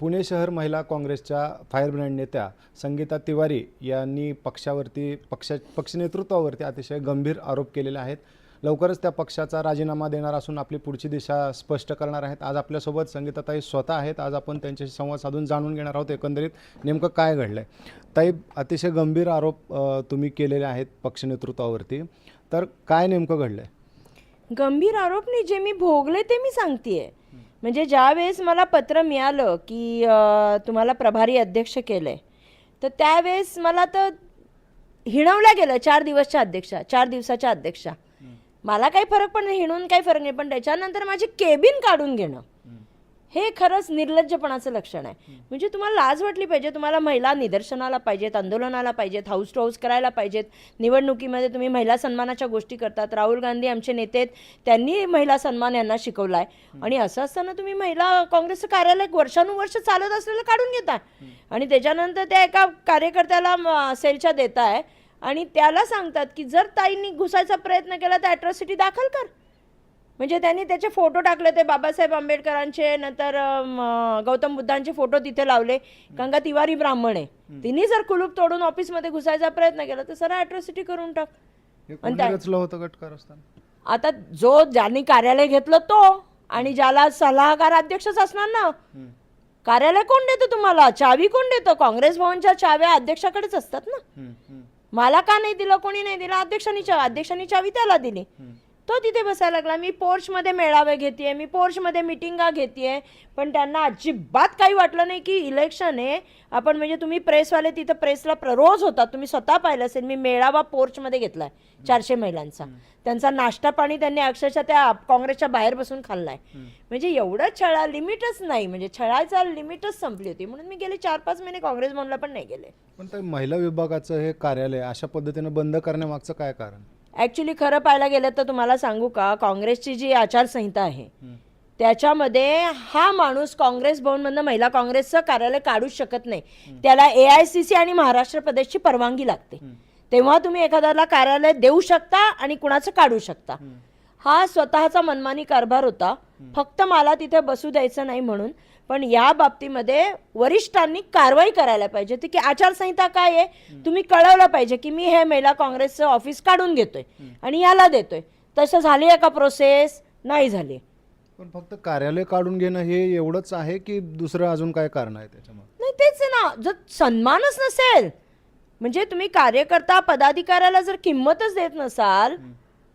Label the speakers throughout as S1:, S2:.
S1: पुणे शहर महिला काँग्रेसच्या फायरब्रँड नेत्या संगीता तिवारी यांनी पक्षावरती पक्ष पक्षनेतृत्वावरती अतिशय गंभीर आरोप केलेले आहेत. लवकरच त्या पक्षाचा राजीनामा देणार असून आपली पुढची दिशा स्पष्ट करणार आहेत. आज आपल्यासोबत संगीताताई स्वतः आहेत. आज आपण त्यांच्याशी संवाद साधून जाणून घेणार आहोत. एकंदरीत नेमकं काय घडलं आहे ताई अतिशय गंभीर आरोप तुम्ही केलेले आहेत पक्षनेतृत्वावरती तर काय नेमकं घडलं आहे
S2: गंभीर आरोप नाही. जे मी भोगले ते मी सांगते आहे म्हणजे ज्या वेळेस मला पत्र मिळालं की तुम्हाला प्रभारी अध्यक्ष केलंय तर त्यावेळेस मला तर हिणवल्या गेलं चार दिवसच्या अध्यक्षा चार दिवसाच्या अध्यक्षा. मला काही फरक पण नाही हिणून काही फरक नाही पण त्याच्यानंतर माझी केबिन काढून घेणं. हे खरंच निर्लज्जपणाचं लक्षण आहे. म्हणजे तुम्हाला लाज वाटली पाहिजे तुम्हाला महिला निदर्शनाला पाहिजेत आंदोलनाला पाहिजेत हाऊस टू हाऊस करायला पाहिजेत. निवडणुकीमध्ये तुम्ही महिला सन्मानाच्या गोष्टी करतात. राहुल गांधी आमचे नेते आहेत, त्यांनी महिला सन्मान यांना शिकवलाय. आणि असं असताना तुम्ही महिला काँग्रेसचं कार्यालय वर्षानुवर्ष चालत असलेलं काढून घेताय. आणि त्याच्यानंतर त्या एका कार्यकर्त्याला सेलच्या देताय. आणि त्याला सांगतात की जर ताईंनी घुसायचा प्रयत्न केला तर अॅट्रॉसिटी दाखल कर. म्हणजे त्यांनी त्याचे फोटो टाकले ते बाबासाहेब आंबेडकरांचे नंतर गौतम बुद्धांचे फोटो तिथे लावले. कारण का तिवारी ब्राह्मण आहे. तिने जर कुलूप तोडून ऑफिसमध्ये घुसायचा प्रयत्न केला तर सर अॅट्रॉसिटी करून टाक.
S1: होतं
S2: आता जो ज्यांनी कार्यालय घेतलं तो आणि ज्याला सल्लागार अध्यक्षच असणार ना कार्यालय कोण देतं तुम्हाला? चावी कोण देतं? काँग्रेस भवनच्या चाव्या अध्यक्षाकडेच असतात ना. मला का नाही दिलं? कोणी नाही दिलं? अध्यक्षांनी चावी अध्यक्षांनी चावी त्याला दिली. तो तिथे बसायला लागला. मी पोर्चमध्ये मेळावे घेतेय मी पोर्चमध्ये मिटिंगा घेतेय पण त्यांना अजिबात काही वाटलं नाही की इलेक्शन आहे. आपण म्हणजे तुम्ही प्रेसवाले तिथं प्रेसला प्र- रोज होतात तुम्ही स्वतः पाहिलं असेल मी मेळावा पोर्चमध्ये घेतलाय चारशे महिलांचा. त्यांचा नाश्ता पाणी त्यांनी अक्षरशः त्या काँग्रेसच्या बाहेर बसून खाल्लाय. म्हणजे एवढं छळा लिमिटच नाही. म्हणजे छळायचा लिमिटच संपली होती. म्हणून मी गेले चार पाच महिने काँग्रेस भवनला पण नाही गेले.
S1: पण महिला विभागाचं हे कार्यालय अशा पद्धतीनं बंद करण्यामागचं काय कारण?
S2: ॲक्च्युली खरं पाहायला गेलं तर तुम्हाला सांगू का काँग्रेसची जी आचारसंहिता आहे त्याच्यामध्ये हा माणूस काँग्रेस भवनमधनं महिला काँग्रेसचं कार्यालय काढूच शकत नाही. त्याला ए आय सी सी आणि महाराष्ट्र प्रदेशची परवानगी लागते. तेव्हा तुम्ही एखाद्याला कार्यालय देऊ शकता आणि कुणाचं काढू शकता. हा स्वतःचा मनमानी कारभार होता. फक्त मला तिथे बसू द्यायचं नाही म्हणून. पण या बाबतीमध्ये वरिष्ठांनी कारवाई करायला पाहिजे होती की आचारसंहिता काय आहे? तुम्ही कळवलं पाहिजे की मी हे महिला काँग्रेसचं ऑफिस काढून घेतोय आणि याला देतोय. तसं झाली आहे का प्रोसेस नाही झाली
S1: पण फक्त कार्यालय काढून घेणं हे एवढंच आहे की दुसरं अजून काय कारण आहे त्याच्यामध्ये?
S2: नाही तेच आहे ना. जर सन्मानच नसेल म्हणजे तुम्ही कार्यकर्ता पदाधिकाऱ्याला जर किंमतच देत नसाल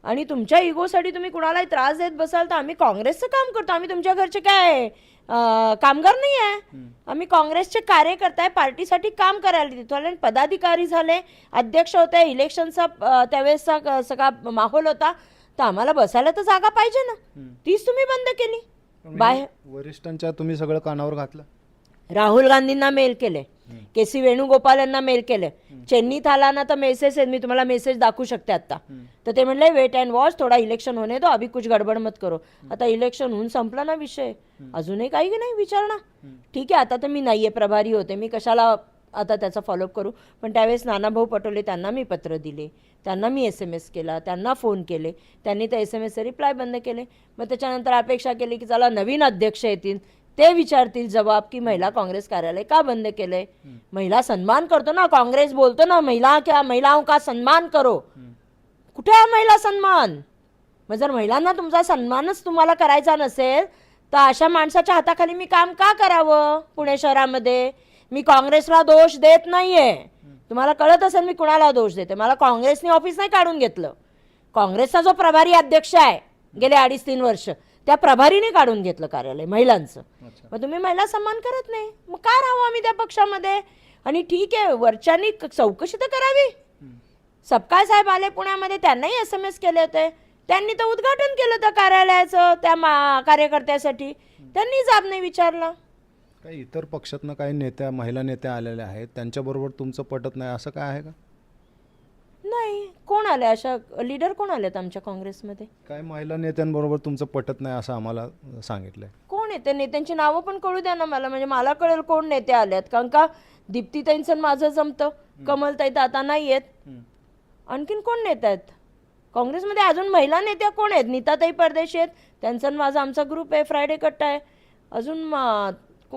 S2: आणि तुमच्या इगोसाठी तुम्ही कुणालाही त्रास देत बसाल तर आम्ही काँग्रेसचं काम करतो. आम्ही तुमच्या घरचे काय कामगार नाही आहे. आम्ही काँग्रेसचे कार्यकर्ते आहे पार्टीसाठी काम करायला तिथे आणि पदाधिकारी झाले अध्यक्ष होते इलेक्शनचा त्यावेळेसचा सगळा माहोल होता. तर आम्हाला बसायला तर जागा पाहिजे ना. तीच तुम्ही बंद केली. बाहेर.
S1: वरिष्ठांच्या तुम्ही सगळं कानावर घातलं?
S2: राहुल गांधींना मेल केले. के सी वेणुगोपाल यांना मेल केले. चेन्नी थालाना तर मेसेज आहेत मी तुम्हाला मेसेज दाखवू शकते आता. तर ते म्हणले वेट अँड वॉच थोडा इलेक्शन होणे दो अभी कुछ गडबड मत करो. आता इलेक्शन होऊन संपला ना विषय. अजूनही काही नाही विचारणा ठीक आहे आता तर मी नाहीये प्रभारी होते. मी कशाला आता त्याचा फॉलोअप करू? पण त्यावेळेस नानाभाऊ पटोले त्यांना मी पत्र दिले. त्यांना मी एस एम एस केला त्यांना फोन केले. त्यांनी त्या एस एम एसचे रिप्लाय बंद केले. मग त्याच्यानंतर अपेक्षा केली की चला नवीन अध्यक्ष येतील. ते विचारतील जबाब की महिला काँग्रेस कार्यालय का बंद केलंय? महिला सन्मान करतो ना काँग्रेस बोलतो ना महिला क्या महिलाओं का सन्मान करो. कुठे आहे महिला सन्मान? मग जर महिलांना तुमचा सन्मानच तुम्हाला करायचा नसेल तर अशा माणसाच्या हाताखाली मी काम का करावं पुणे शहरामध्ये? मी काँग्रेसला दोष देत नाहीये. तुम्हाला कळत असेल मी कुणाला दोष देते. मला काँग्रेसने ऑफिस नाही काढून घेतलं. काँग्रेसचा जो प्रभारी अध्यक्ष आहे गेले अडीच तीन वर्ष त्या प्रभारीने काढून घेतलं कार्यालय महिलांचं. मग तुम्ही महिला सन्मान करत नाही. मग का राहू आम्ही त्या पक्षामध्ये? आणि ठीक आहे वरच्यांनी क- चौकशी तर करावी. सपकाळ साहेब आले पुण्यामध्ये त्यांनाही एस एम एस केले होते. त्यांनी तर उद्घाटन केलं त्या कार्यालयाचं त्या मा- कार्यकर्त्यासाठी. त्यांनी जाब नाही विचारला.
S1: काही इतर पक्षातनं काही नेत्या महिला नेत्या आलेल्या आहेत त्यांच्याबरोबर तुमचं पटत नाही असं काय आहे का?
S2: कोण आले? अशा लीडर कोण आलेत आमच्या काँग्रेसमध्ये?
S1: काय महिला नेत्यांबरोबर तुमचं पटत नाही असं आम्हाला सांगितलंय.
S2: कोण येते नेत्यांची नावं पण कळू द्या ना मला. म्हणजे मला कळेल कोण नेते आलेत. कारण का दीप्तीताईंचं आणि माझं जमतं. कमलताई तर आता नाही आहेत आणखीन कोण नेते आहेत? काँग्रेसमध्ये अजून महिला नेत्या कोण आहेत? नीताताई परदेशी आहेत. त्यांचा आणि माझा आमचा ग्रुप आहे. फ्रायडे कट्टा आहे. अजून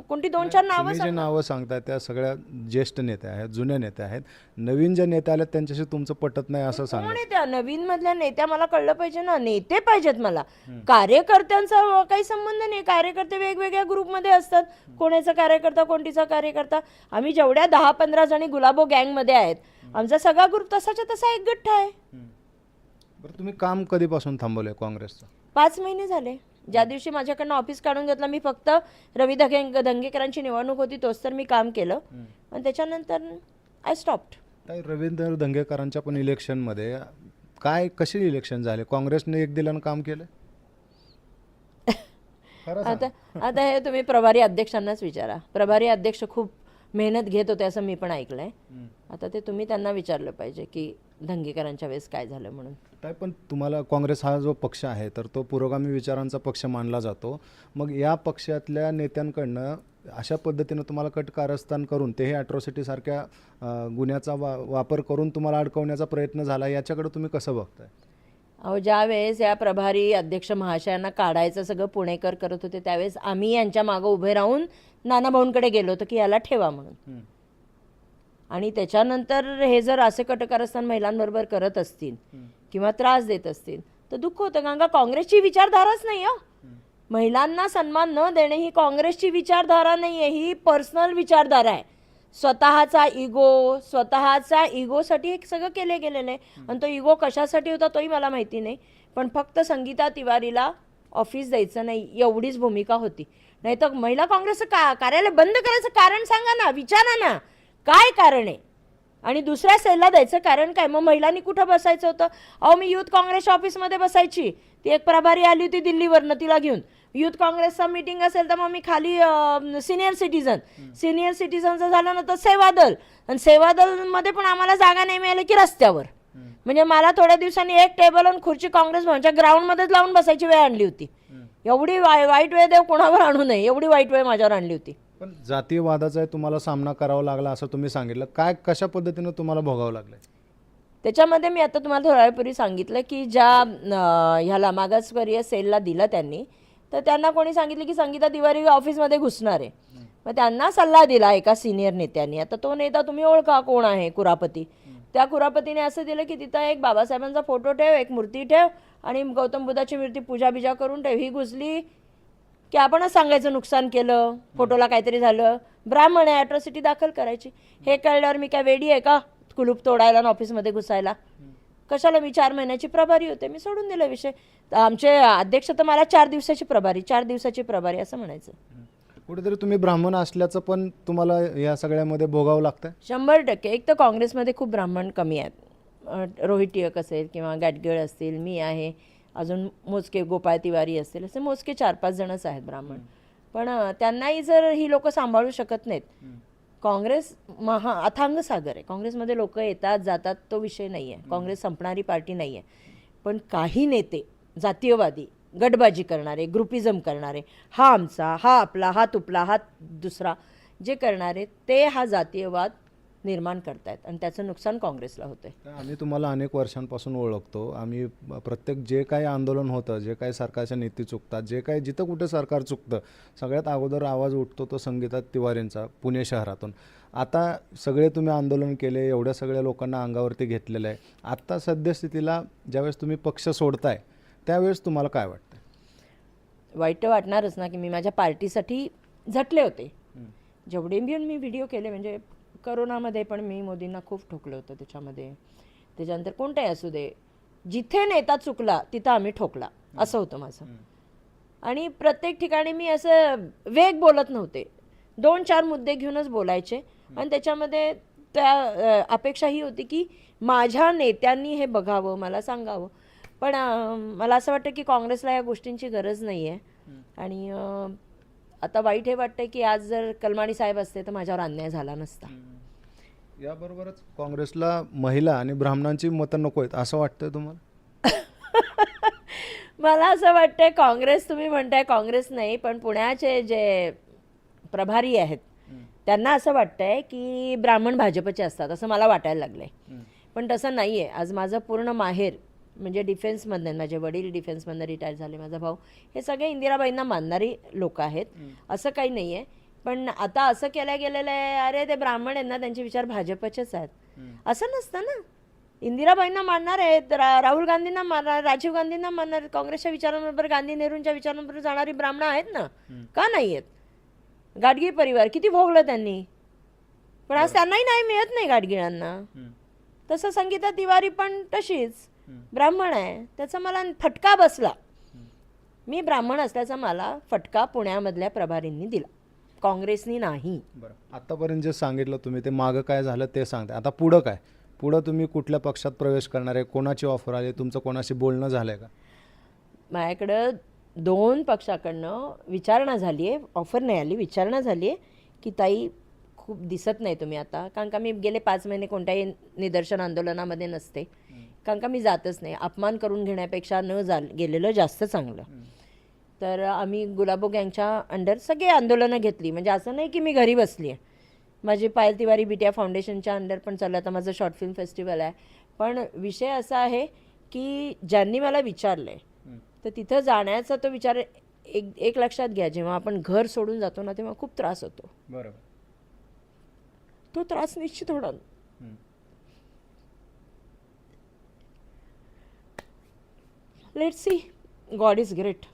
S2: कोणती दोन चार नावं
S1: तुम्ही जे
S2: सांगा.
S1: नावं सांगताय त्या सगळ्या ज्येष्ठ नेत्या आहेत जुन्या नेत्या आहेत. नवीन ज्या नेत्या आल्या त्यांच्याशी तुमचं पटत नाही असं सांगा.
S2: कोण आहे त्या? नवीन मधल्या नेत्या मला कळलं पाहिजे ना. नेते पाहिजेत मला. कार्यकर्त्यांचा काही संबंध नाही. कार्यकर्ते वेगवेगळ्या ग्रुपमध्ये असतात. कोणाचा कार्यकर्ता कोणतीचा कार्यकर्ता. आम्ही जेवढ्या दहा पंधरा जणी गुलाबो गँगमध्ये आहेत आमचा सगळा ग्रुप तसाच्या तसा एक गठ्ठा आहे.
S1: बरं तुम्ही काम कधीपासून थांबवलंय काँग्रेसचं?
S2: पाच महिने झाले. ज्या दिवशी माझ्याकडनं ऑफिस काढून घेतलं मी फक्त रवी दंगे दंगेकरांची निवडणूक होती तोच तर मी काम केलं. आणि त्याच्यानंतर आय स्टॉप्ड
S1: ताई रवींद्र दंगेकरांच्या पण इलेक्शनमध्ये काय कसे इलेक्शन झाले? काँग्रेसने एक दिलानं काम केलं? खरं सांग.
S2: आता आता हे तुम्ही प्रभारी अध्यक्षांनाच विचारा. प्रभारी अध्यक्ष खूप मेहनत घेत होते असं मी पण ऐकलंय. आता ते तुम्ही त्यांना विचारलं पाहिजे की दंगेकरांच्या वेळेस काय झालं म्हणून.
S1: ताई पण तुम्हाला काँग्रेस हा जो पक्ष आहे तर तो पुरोगामी विचारांचा पक्ष मानला जातो. मग या पक्षातल्या नेत्यांकडनं अशा पद्धतीनं तुम्हाला कट कारस्थान करून तेही अॅट्रॉसिटी सारख्या अं, गुन्ह्याचा वा वापर करून तुम्हाला अडकवण्याचा प्रयत्न झाला याच्याकडे तुम्ही कसं बघताय?
S2: अहो ज्या वेळेस या प्रभारी अध्यक्ष महाशयांना काढायचं सगळं पुणेकर करत होते त्यावेळेस आम्ही यांच्या मागं उभे राहून नाना भाऊंकडे गेलो होतो की याला ठेवा म्हणून. आणि त्याच्यानंतर हे जर असे कटकारस्थान महिलांबरोबर करत असतील किंवा त्रास देत असतील तर दुःख होतं कारण का काँग्रेसची विचारधाराच नाही हो. महिलांना सन्मान न देणे ही काँग्रेसची विचारधारा नाही आहे ही पर्सनल विचारधारा आहे. स्वतःचा इगो स्वतःचा इगोसाठी हे सगळं केले गेलेलं आहे आणि तो इगो कशासाठी होता तोही मला माहिती नाही. पण फक्त संगीता तिवारीला ऑफिस द्यायचं नाही एवढीच भूमिका होती. नाही तर महिला काँग्रेसचं का कार्यालय बंद करायचं कारण सांगा ना विचारा ना. काय कारण आहे? आणि दुसऱ्या सेलला द्यायचं कारण काय? मग महिलांनी कुठं बसायचं होतं? अहो मी युथ काँग्रेसच्या ऑफिसमध्ये बसायची. ती एक प्रभारी आली होती दिल्लीवरनं तिला घेऊन. युथ काँग्रेसचा मीटिंग असेल तर मग मी खाली सिनियर सिटीजन सिनियर सिटीजनचं झालं ना तर सेवादल आणि सेवादलमध्ये पण आम्हाला जागा नाही मिळाली की रस्त्यावर. म्हणजे मला थोड्या दिवसांनी एक टेबल आणि खुर्ची काँग्रेस भवनच्या ग्राउंडमध्येच लावून बसायची वेळ आणली होती. एवढी वाई- वाईट वेळ देव कोणावर आणू नये एवढी वाईट वेळ माझ्यावर आणली होती.
S1: पण जातीयवादाचा तुम्हाला सामना करावा लागला असं तुम्ही सांगितलं. काय कशा पद्धतीनं तुम्हाला भोगावं लागलंय?
S2: त्याच्यामध्ये मी आता तुम्हाला थोड्या वेळापूर्वी सांगितलं की ज्या ह्याला मागासवर्गीय सेलला दिलं त्यांनी तर त्यांना कोणी सांगितलं की संगीता तिवारी ऑफिसमध्ये घुसणार आहे. मग त्यांना सल्ला दिला एका सिनियर नेत्यांनी. आता तो नेता तुम्ही ओळखा कोण आहे कुरापती? त्या कुरापतीने असं दिलं की तिथं एक बाबासाहेबांचा फोटो ठेव एक मूर्ती ठेव आणि गौतम बुद्धाची मूर्ती पूजा बिजा करून ठेव. ही घुसली की आपणच सांगायचं नुकसान केलं. फोटोला काहीतरी झालं. ब्राह्मण आहे अॅट्रॉसिटी दाखल करायची. हे कळल्यावर मी काय वेडी आहे का कुलूप तोडायला आणि ऑफिसमध्ये घुसायला? कशाला मी चार महिन्याची प्रभारी होते? मी सोडून दिला विषय. आमचे अध्यक्ष तर मला चार दिवसाची प्रभारी चार दिवसाची प्रभारी असं म्हणायचं.
S1: कुठेतरी तुम्ही ब्राह्मण असल्याचं पण तुम्हाला या सगळ्यामध्ये भोगावं लागतंय?
S2: शंभर टक्के. एक तर काँग्रेसमध्ये खूप ब्राह्मण कमी आहेत. रोहित टिळक असेल किंवा गाडगीळ असतील मी आहे. अजून मोजके गोपाळ तिवारी असतील असे मोजके चार पाच जणच आहेत ब्राह्मण. पण त्यांनाही जर ही लोक सांभाळू शकत नाहीत काँग्रेस महा अथांग सागर आहे. काँग्रेसमध्ये लोक येतात जातात तो विषय नाही आहे काँग्रेस संपणारी पार्टी नाही आहे पण काही नेते जातीयवादी गटबाजी करणारे ग्रुपिझम करणारे हा आमचा हा आपला हा तुपला हा दुसरा जे करणारे ते हा जातीयवाद निर्माण करतायत आणि त्याचं नुकसान काँग्रेसला होतंय.
S1: तर आम्ही तुम्हाला अनेक वर्षांपासून ओळखतो. आम्ही प्रत्येक जे काही आंदोलन होतं जे काही सरकारच्या नीती चुकतात जे काही जिथं कुठे सरकार चुकतं सगळ्यात अगोदर आवाज उठतो तो संगीता तिवारींचा पुणे शहरातून. आता सगळे तुम्ही आंदोलन केले एवढ्या सगळ्या लोकांना अंगावरती घेतलेलं आहे. आत्ता सद्यस्थितीला ज्यावेळेस तुम्ही पक्ष सोडताय त्यावेळेस तुम्हाला काय वाटतं
S2: वाईट वाटणारच ना की मी माझ्या पार्टीसाठी झटले होते. जेवढे मी व्हिडिओ केले म्हणजे करोनामध्ये पण मी मोदींना खूप ठोकलं होतं त्याच्यामध्ये. त्याच्यानंतर कोणताही असू दे जिथे नेता चुकला तिथं आम्ही ठोकला. असं होतं माझं. आणि प्रत्येक ठिकाणी मी असं वेग बोलत नव्हते. दोन चार मुद्दे घेऊनच बोलायचे. आणि त्याच्यामध्ये त्या अपेक्षा ही होती की माझ्या नेत्यांनी हे बघावं मला सांगावं. पण मला असं वाटतं की काँग्रेसला या गोष्टींची गरज नाही आहे आणि आता वाईट हे वाटतं की आज जर कलमाडी साहेब असते तर माझ्यावर अन्याय झाला नसता.
S1: याबरोबरच काँग्रेसला महिला आणि ब्राह्मणांची मतं नको आहेत असं वाटतंय तुम्हाला?
S2: मला असं वाटतंय काँग्रेस तुम्ही म्हणताय काँग्रेस नाही पण पुण्याचे जे प्रभारी आहेत त्यांना असं वाटतंय की ब्राह्मण भाजपचे असतात असं मला वाटायला लागलंय. पण तसं नाही आहे आज माझं पूर्ण माहेर म्हणजे डिफेन्समधनं माझे वडील डिफेन्समधनं रिटायर झाले माझा भाऊ. हे सगळे इंदिराबाईंना मानणारी लोक आहेत. असं काही नाही आहे पण आता असं केलं गेलेलं आहे अरे ते ब्राह्मण आहेत ना त्यांचे विचार भाजपचेच आहेत. असं नसतं ना. इंदिराबाईंना मानणार आहेत रा- राहुल गांधींना मानणार राजीव गांधींना मानणार आहेत. काँग्रेसच्या विचारांबरोबर गांधी नेहरूंच्या विचारांबरोबर जाणारी ब्राह्मण आहेत ना. का नाही आहेत गाडगीळ परिवार किती भोगलं त्यांनी? पण आज त्यांनाही नाही मिळत नाही गाडगिळांना. तसं संगीता तिवारी पण तशीच. ब्राह्मण आहे त्याचा मला फटका बसला. मी ब्राह्मण असल्याचा मला फटका पुण्यामधल्या प्रभारींनी दिला. काँग्रेसनी नाही.
S1: बरं. आत्तापर्यंत जे सांगितलं तुम्ही ते मागं काय झालं ते सांगता आता पुढं काय? पुढं तुम्ही कुठल्या पक्षात प्रवेश करणार आहे? कोणाची ऑफर आली? तुमचं कोणाशी बोलणं झालं आहे का?
S2: माझ्याकडं दोन पक्षाकडनं विचारणा झाली आहे ऑफर नाही आली विचारणा झाली आहे की ताई खूप दिसत नाही तुम्ही आता. कारण का मी गेले पाच महिने कोणत्याही निदर्शन आंदोलनामध्ये नसते. कारण का मी जातच नाही. अपमान करून घेण्यापेक्षा न जा गेलेलं जास्त चांगलं. तर आम्ही गुलाबो गँगच्या अंडर सगळे आंदोलनं घेतली. म्हणजे असं नाही की मी घरी बसली आहे. माझी पायल तिवारी बिटिया फाउंडेशनच्या अंडर पण चाललं आता माझं शॉर्ट फिल्म फेस्टिवल आहे. पण विषय असा आहे की ज्यांनी मला विचारलं आहे तर तिथं जाण्याचा तो विचार एक एक लक्षात घ्या. जेव्हा आपण घर सोडून जातो ना तेव्हा खूप त्रास होतो.
S1: बरोबर.
S2: तो त्रास निश्चित होणार. Let see God is great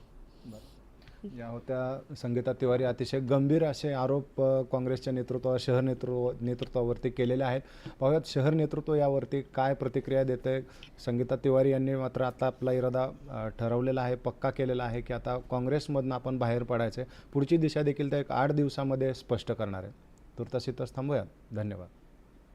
S1: या होत्या संगीता तिवारी. अतिशय गंभीर असे आरोप काँग्रेसच्या नेतृत्वावर शहर नेतृत्व नेतृत्वावरती केलेले आहेत. पाहूयात शहर नेतृत्व यावरती काय प्रतिक्रिया देते संगीता तिवारी यांनी मात्र आता आपला इरादा ठरवलेला आहे पक्का केलेला आहे की आता काँग्रेसमधनं आपण बाहेर पडायचं पुढची दिशा देखील ते एक आठ दिवसामध्ये स्पष्ट करणार आहे. तुर्तास इथंच थांबूया धन्यवाद.